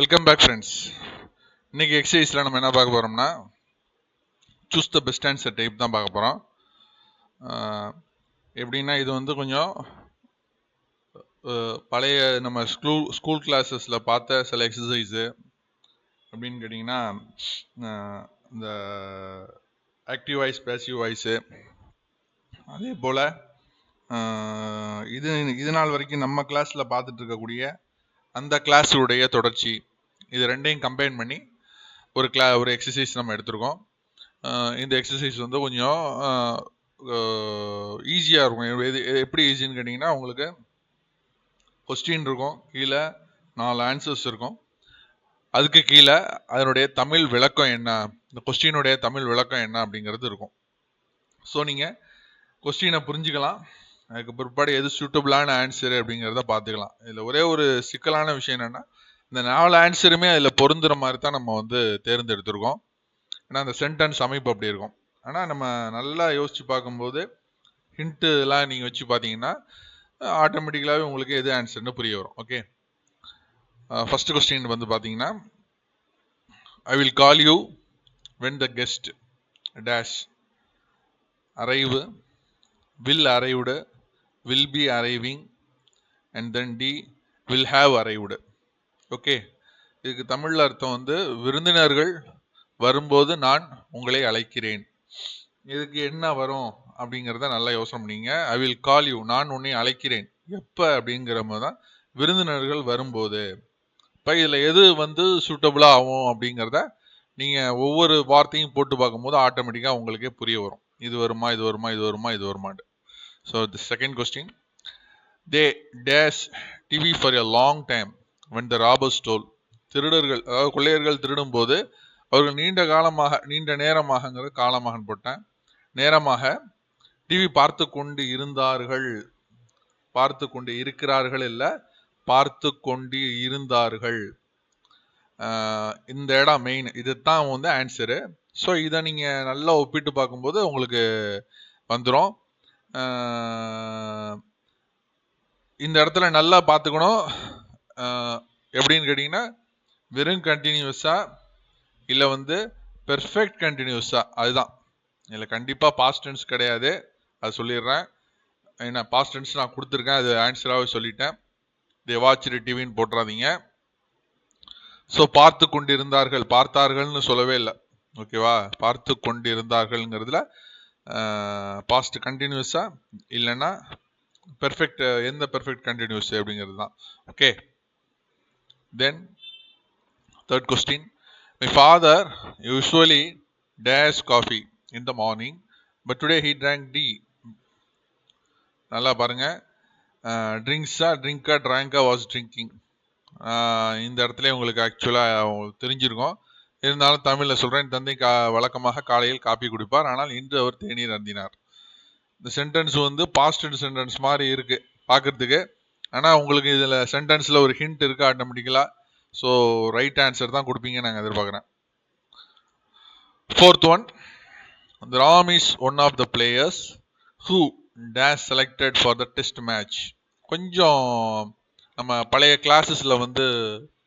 Welcome back friends இன்றைக்கி எக்ஸசைஸில் நம்ம என்ன பார்க்க போகிறோம்னா choose the best answer type தான் பார்க்க போகிறோம் எப்படின்னா இது வந்து கொஞ்சம் பழைய நம்ம ஸ்கூல் ஸ்கூல் கிளாஸஸில் பார்த்த சில எக்ஸசைஸு அப்படின்னு கேட்டிங்கன்னா இந்த ஆக்டிவ் வாய்ஸ் பேசிவ் வாய்ஸு அதே போல் இது இது நாள் வரைக்கும் நம்ம கிளாஸில் பார்த்துட்டு இருக்கக்கூடிய அந்த கிளாஸுடைய தொடர்ச்சி. இது ரெண்டையும் கம்பைன் பண்ணி ஒரு கிளா ஒரு எக்ஸசைஸ் நம்ம எடுத்திருக்கோம். இந்த எக்ஸசைஸ் வந்து கொஞ்சம் ஈஸியாக இருக்கும். எது எப்படி ஈஸின்னு கேட்டிங்கன்னா உங்களுக்கு கொஸ்டின் இருக்கும் கீழே நாலு ஆன்சர்ஸ் இருக்கும். அதுக்கு கீழே அதனுடைய தமிழ் விளக்கம் என்ன இந்த கொஸ்டினுடைய தமிழ் விளக்கம் என்ன அப்படிங்கிறது இருக்கும். ஸோ நீங்கள் கொஸ்டினை புரிஞ்சுக்கலாம். அதுக்கு பிற்பாடு எது சூட்டபிளான ஆன்சர் அப்படிங்கிறத பார்த்துக்கலாம். இதில் ஒரே ஒரு சிக்கலான விஷயம் என்னென்னா இந்த நாலு ஆன்சருமே அதில் பொருந்துற மாதிரி தான் நம்ம வந்து தேர்ந்தெடுத்திருக்கோம். ஏன்னா அந்த சென்டென்ஸ் அமைப்பு அப்படி இருக்கும். ஆனால் நம்ம நல்லா யோசித்து பார்க்கும்போது ஹிண்ட்டுலாம் நீங்கள் வச்சு பார்த்தீங்கன்னா ஆட்டோமேட்டிக்கலாகவே உங்களுக்கு எது ஆன்சர்னு புரிய வரும். ஓகே ஃபஸ்ட்டு கொஸ்டின் வந்து பார்த்தீங்கன்னா I will call you when the guest dash arrive will arrived will be arriving and then the will have arrived okay. இதுக்கு தமிழ்ல அர்த்தம் வந்து விருந்தினர்கள் வரும்போது நான் உங்களை அழைக்கிறேன். இதுக்கு என்ன வரும் அப்படிங்கிறத நல்லா யோசனை பண்ணீங்க ஐ வில் கால் யூ நான் உன்னை அழைக்கிறேன். எப்போ அப்படிங்கிற போது தான் விருந்தினர்கள் வரும்போது. இப்போ இதில் எது வந்து சூட்டபுளாக ஆகும் அப்படிங்கிறத நீங்கள் ஒவ்வொரு வார்த்தையும் போட்டு பார்க்கும்போது ஆட்டோமேட்டிக்காக உங்களுக்கே புரிய வரும். இது வருமா இது வருமா இது வருமா இது வருமாண்டு so the second question they dash TV for a long time when the robbers stole திருடர்கள் அதாவது கொள்ளையர்கள் திருடும் போது அவர்கள் நீண்ட காலமாக நீண்ட நேரமாகங்கிற காலமாக போட்டேன். நேரமாக டிவி பார்த்து கொண்டு இருந்தார்கள். பார்த்து கொண்டு இருக்கிறார்கள் இல்லை பார்த்து கொண்டு இருந்தார்கள். இந்த இடம் மெயின் இதுதான் வந்து ஆன்சரு ஸோ இதை நீங்கள் நல்லா ஒப்பிட்டு பார்க்கும்போது உங்களுக்கு வந்துடும் இந்த இடத்துல நல்லா பார்த்துக்கணும். எப்படின்னு கேட்டிங்கன்னா வெறும் கண்டினியூஸாக இல்லை வந்து பெர்ஃபெக்ட் கண்டினியூஸாக அதுதான். இதில் கண்டிப்பாக பாஸ்ட் டென்ஸ் கிடையாது. அது சொல்லிடுறேன். ஏன்னா பாஸ்ட் டென்ஸ் நான் கொடுத்துருக்கேன். அது ஆன்சராகவே சொல்லிட்டேன். தே வாட்ச் டிவின்னு போட்டுறாதீங்க. ஸோ பார்த்து கொண்டிருந்தார்கள். பார்த்தார்கள்னு சொல்லவே இல்லை. ஓகேவா பார்த்து கொண்டிருந்தார்கள்ங்கிறதுல பாஸ்ட் கண்டினியூஸாக இல்லைன்னா பெர்ஃபெக்ட் எந்த பெர்ஃபெக்ட் கண்டினியூஸ் அப்படிங்கிறது தான். Okay then third question my father usually takes coffee in the morning but today he drank tea நல்லா பாருங்க. ட்ரிங்க்ஸா ட்ரிங்கா ட்ராங்கா வாஸ் ட்ரிங்கிங் இந்த இடத்துல உங்களுக்கு ஆக்சுவலாக தெரிஞ்சிருக்கும். இருந்தாலும் தமிழில் சொல்கிறேன் தந்தை கா வழக்கமாக காலையில் காப்பி குடிப்பார். ஆனால் இன்று அவர் தேநீர் அந்தினார் இந்த சென்டென்ஸ் வந்து பாஸ்ட் சென்டென்ஸ் மாதிரி இருக்குது பார்க்குறதுக்கு. ஆனால் உங்களுக்கு இதில் சென்டென்ஸில் ஒரு ஹிண்ட் இருக்கு ஆட்டோமேட்டிக்கலாக ஸோ ரைட் ஆன்சர் தான் கொடுப்பீங்க நாங்கள் எதிர்பார்க்குறேன். Fourth one Ram is one of the players who takes selected for the test match கொஞ்சம் நம்ம பழைய கிளாஸஸில் வந்து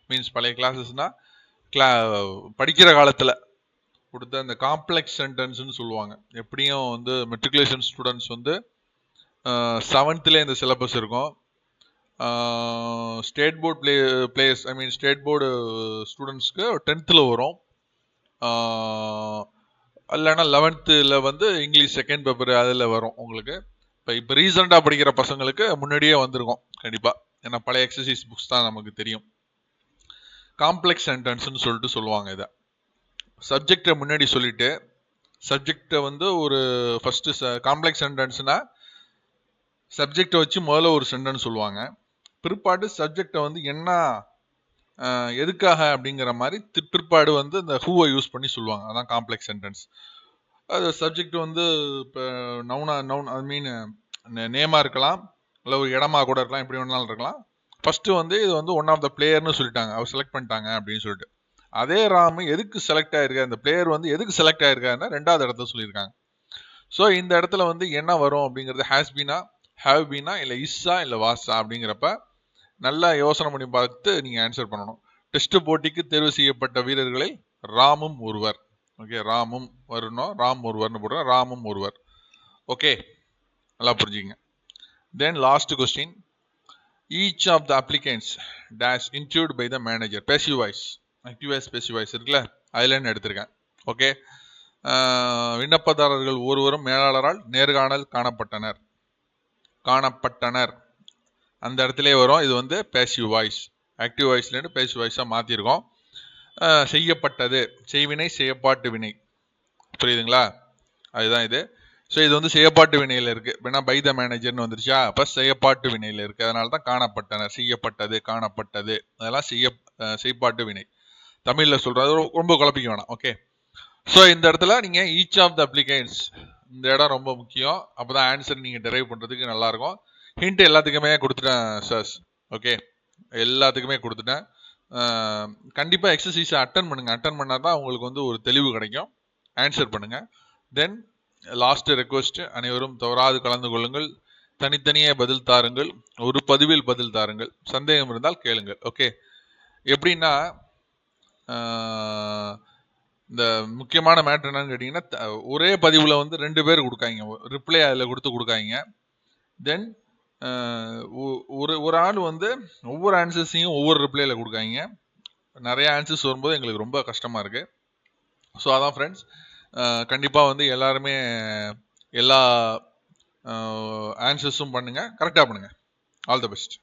மீன்ஸ் பழைய கிளாஸஸ்னால் கிளா படிக்கிற காலத்தில் கொடுத்த அந்த காம்ப்ளெக்ஸ் சென்டென்ஸ்னு சொல்லுவாங்க. எப்படியும் வந்து மெட்ரிகுலேஷன் ஸ்டூடெண்ட்ஸ் வந்து செவன்த்துலேயே இந்த சிலபஸ் இருக்கும். State board play players I mean state board ஸ்டூடெண்ட்ஸ்க்கு டென்த்தில் வரும். இல்லைன்னா லெவன்த்தில் வந்து இங்கிலீஷ் செகண்ட் பேப்பர் அதில் வரும் உங்களுக்கு. இப்போ இப்போ ரீசெண்டாக படிக்கிற பசங்களுக்கு முன்னாடியே வந்திருக்கும் கண்டிப்பாக ஏன்னா பழைய எக்ஸசைஸ் புக்ஸ் தான் நமக்கு தெரியும். காம்ப்ளெக்ஸ் சென்டென்ஸ்னு சொல்லிட்டு சொல்லுவாங்க இதை. சப்ஜெக்டை முன்னாடி சொல்லிட்டு சப்ஜெக்டை வந்து ஒரு ஃபஸ்ட்டு காம்ப்ளெக்ஸ் சென்டென்ஸ்னால் சப்ஜெக்டை வச்சு முதல்ல ஒரு சென்டென்ஸ் சொல்லுவாங்க. பிற்பாடு சப்ஜெக்டை வந்து என்ன எதுக்காக அப்படிங்கிற மாதிரி தி- பிற்பாடு வந்து இந்த ஹூவை யூஸ் பண்ணி சொல்லுவாங்க. அதான் காம்ப்ளெக்ஸ் சென்டென்ஸ் அது சப்ஜெக்ட் வந்து இப்போ நவுனா நவுன் ஐ மீன் நேமாக இருக்கலாம். இல்லை ஒரு இடமா கூட இருக்கலாம். எப்படி வேணாலும் இருக்கலாம். ஃபர்ஸ்ட் வந்து இது வந்து ஒன் ஆஃப் த பிளேயர்னு சொல்லிட்டாங்க. அவர் செலக்ட் பண்ணிட்டாங்க அப்படின்னு சொல்லிட்டு. அதே ராம் எதுக்கு செலக்ட் ஆயிருக்கா? இந்த பிளேயர் வந்து எதுக்கு செலக்ட் ஆயிருக்காருன்னா ரெண்டாவது இடத்த சொல்லியிருக்காங்க. ஸோ இந்த இடத்துல வந்து என்ன வரும் அப்படிங்கிறது ஹேஸ் பீனா ஹேவ் பீனா இல்லை இஸ்ஸா இல்லை வாஸா அப்படிங்கிறப்ப நல்லா யோசனை பண்ணி பார்த்து நீங்கள் ஆன்சர் பண்ணணும். டெஸ்ட் போட்டிக்கு தேர்வு செய்யப்பட்ட வீரர்களை ராமும் ஒருவர். ஓகே ராமும் வரணும் ராம் ஒருவர்னு போடுறோம் ராமும் ஒருவர். ஓகே நல்லா புரிஞ்சுங்க then last question each of the applicants dash include by the manager passive voice active voice passive voice இருக்குல்ல? அதுலன்னு எடுத்திருக்கேன். ஓகே விண்ணப்பதாரர்கள் ஒருவரும் மேலாளரால் நேர்காணல் காணப்பட்டனர். காணப்பட்டனர். அந்த இடத்துலயே வரும். இது வந்து பேசிவ் வாய்ஸ் ஆக்டிவ் வாய்ஸ்லேருந்து பேசிவ் வாய்ஸாக மாற்றிருக்கோம் செய்யப்பட்டது. செய்வினை செய்யப்பாட்டு வினை. புரியுதுங்களா? அதுதான் இது. ஸோ இது வந்து செய்யப்பாட்டு வினையில் இருக்குது ஏன்னா பை த மேனேஜர்னு வந்துருச்சா? அப்போ செய்யப்பாட்டு வினையில் இருக்குது அதனால தான் காணப்பட்டனர் செய்யப்பட்டது காணப்பட்டது. அதெல்லாம் செய்ய செய்ப்பாட்டு வினை. தமிழில் சொல்கிறது ரொம்ப குழப்பிக்க வேணாம். ஓகே ஸோ இந்த இடத்துல நீங்கள் ஈச் ஆஃப் த அப்ளிகேன்ஸ் இந்த இடம் ரொம்ப முக்கியம். அப்போ தான் ஆன்சர் நீங்கள் டெரைவ் பண்ணுறதுக்கு நல்லாயிருக்கும் ஹிண்ட் எல்லாத்துக்குமே கொடுத்துட்டேன் சார்ஸ் ஓகே எல்லாத்துக்குமே கொடுத்துட்டேன். கண்டிப்பாக எக்ஸசைஸை அட்டன் பண்ணுங்கள் அட்டன் பண்ணால் தான் உங்களுக்கு வந்து ஒரு தெளிவு கிடைக்கும். ஆன்சர் பண்ணுங்கள் தென் லாஸ்ட் ரெக்வஸ்ட் அனைவரும் தவறாது கலந்து கொள்ளுங்கள். தனித்தனியே பதில் தாருங்கள். ஒரு பதிவில் பதில் தாருங்கள். சந்தேகம் இருந்தால் கேளுங்கள். ஓகே எப்படின்னா இந்த முக்கியமான மேட்ரு என்னன்னு கேட்டிங்கன்னா ஒரே பதிவில் வந்து ரெண்டு பேர் கொடுக்காங்க ரிப்ளை அதில் கொடுத்து கொடுக்காங்க தென் ஒரு ஒரு ஆள் வந்து ஒவ்வொரு ஆன்சர்ஸையும் ஒவ்வொரு ரிப்ளைல கொடுக்காங்க நிறைய ஆன்சர்ஸ் வரும்போது எங்களுக்கு ரொம்ப கஷ்டமாக இருக்குது ஸோ அதான் ஃப்ரெண்ட்ஸ் கண்டிப்பாக வந்து எல்லாருமே எல்லா ஆன்சர்ஸும் பண்ணுங்கள் கரெக்டாக பண்ணுங்கள் ஆல் த பெஸ்ட்